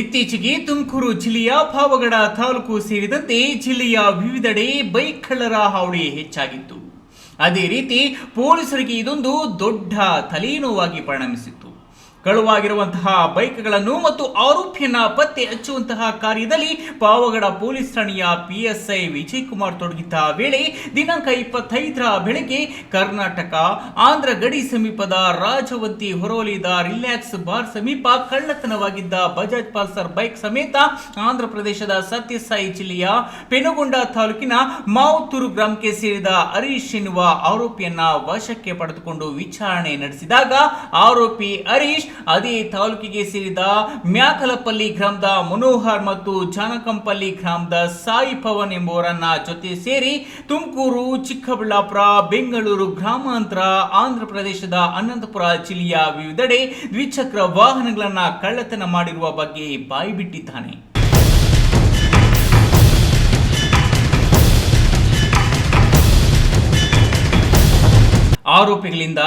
ಇತ್ತೀಚೆಗೆ ತುಮಕೂರು ಜಿಲ್ಲೆಯ ಪಾವಗಡ ತಾಲೂಕು ಸೇರಿದಂತೆ ಜಿಲ್ಲೆಯ ವಿವಿಧೆಡೆ ಬೈಕ್ ಕಳ್ಳರ ಹಾವಳಿ ಹೆಚ್ಚಾಗಿತ್ತು. ಅದೇ ರೀತಿ ಪೊಲೀಸರಿಗೆ ಇದೊಂದು ದೊಡ್ಡ ತಲೆನೋವಾಗಿ ಪರಿಣಮಿಸಿತ್ತು. ಕಳುವಾಗಿರುವಂತಹ ಬೈಕ್ಗಳನ್ನು ಮತ್ತು ಆರೋಪಿಯನ್ನ ಪತ್ತೆ ಹಚ್ಚುವಂತಹ ಕಾರ್ಯದಲ್ಲಿ ಪಾವಗಡ ಪೊಲೀಸ್ ಠಾಣೆಯ ಪಿಎಸ್ಐ ವಿಜಯ್ ಕುಮಾರ್ ತೊಡಗಿದ್ದ ವೇಳೆ ದಿನಾಂಕ ಇಪ್ಪತ್ತೈದರ ಬೆಳಗ್ಗೆ ಕರ್ನಾಟಕ ಆಂಧ್ರ ಗಡಿ ಸಮೀಪದ ರಾಜವಂತಿ ಹೊರವಲಿದ ರಿಲ್ಯಾಕ್ಸ್ ಬಾರ್ ಸಮೀಪ ಕಳ್ಳತನವಾಗಿದ್ದ ಬಜಾಜ್ ಪಲ್ಸರ್ ಬೈಕ್ ಸಮೇತ ಆಂಧ್ರ ಪ್ರದೇಶದ ಸತ್ಯಸಾಯಿ ಜಿಲ್ಲೆಯ ಪೆನುಗೊಂಡ ತಾಲೂಕಿನ ಮಾವುತೂರು ಗ್ರಾಮಕ್ಕೆ ಸೇರಿದ ಹರೀಶ್ ಎನ್ನುವ ಆರೋಪಿಯನ್ನ ವಶಕ್ಕೆ ಪಡೆದುಕೊಂಡು ವಿಚಾರಣೆ ನಡೆಸಿದಾಗ ಆರೋಪಿ ಹರೀಶ್ ಅದೇ ತಾಲೂಕಿಗೆ ಸೇರಿದ ಮ್ಯಾಕಲಪಲ್ಲಿ ಗ್ರಾಮದ ಮನೋಹರ್ ಮತ್ತು ಜಾನಕಂಪಲ್ಲಿ ಗ್ರಾಮದ ಸಾಯಿ ಪವನ್ ಎಂಬುವರನ್ನ ಜೊತೆ ಸೇರಿ ತುಮಕೂರು, ಚಿಕ್ಕಬಳ್ಳಾಪುರ, ಬೆಂಗಳೂರು ಗ್ರಾಮಾಂತರ, ಆಂಧ್ರ ಪ್ರದೇಶದ ಅನಂತಪುರ ಜಿಲ್ಲೆಯ ವಿವಿಧೆಡೆ ದ್ವಿಚಕ್ರ ವಾಹನಗಳನ್ನ ಕಳ್ಳತನ ಮಾಡಿರುವ ಬಗ್ಗೆ ಬಾಯ್ಬಿಟ್ಟಿದ್ದಾನೆ ಆರೋಪಿಗಳಿಂದ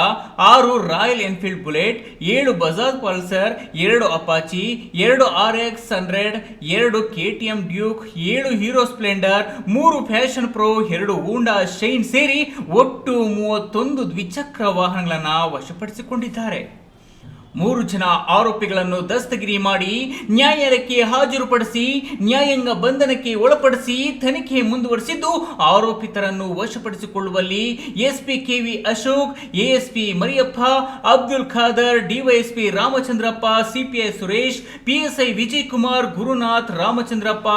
ಆರು ರಾಯಲ್ ಎನ್ಫೀಲ್ಡ್ ಬುಲೆಟ್, ಏಳು ಬಜಾಜ್ ಪಲ್ಸರ್, ಎರಡು ಅಪಾಚಿ, ಎರಡು ಆರ್ ಎಕ್ಸ್ ಹಂಡ್ರೆಡ್, ಎರಡು ಕೆ ಟಿ ಎಂ ಡ್ಯೂಕ್, ಏಳು ಹೀರೋ ಸ್ಪ್ಲೆಂಡರ್, ಮೂರು ಫ್ಯಾಷನ್ ಪ್ರೋ, ಎರಡು ಹೋಂಡಾ ಶೈನ್ ಸೇರಿ ಒಟ್ಟು ಮೂವತ್ತೊಂದು ದ್ವಿಚಕ್ರ ವಾಹನಗಳನ್ನು ವಶಪಡಿಸಿಕೊಂಡಿದ್ದಾರೆ. ಮೂರು ಜನ ಆರೋಪಿಗಳನ್ನು ದಸ್ತಗಿರಿ ಮಾಡಿ ನ್ಯಾಯಾಲಯಕ್ಕೆ ಹಾಜರುಪಡಿಸಿ, ನ್ಯಾಯಾಂಗ ಬಂಧನಕ್ಕೆ ಒಳಪಡಿಸಿ ತನಿಖೆ ಮುಂದುವರೆಸಿದ್ದು ಆರೋಪಿತರನ್ನು ವಶಪಡಿಸಿಕೊಳ್ಳುವಲ್ಲಿ SP KV Ashok, ASP Mariyappa, Abdul Khader, DYSP Ramachandrappa, CPI Suresh, PSI Vijay Kumar Gurunath Ramachandrappa,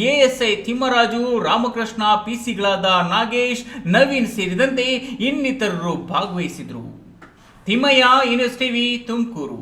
ASI Thimmaraju, Ramakrishna, ಪಿಸಿಗಳಾದ Nagesh, Naveen ಸೇರಿದಂತೆ ಇನ್ನಿತರರು ಭಾಗವಹಿಸಿದರು ತಿಮ್ಮಯ್ಯ ಯೂನಿವರ್ಸಿಟಿ ಟಿವಿ ತುಮಕೂರು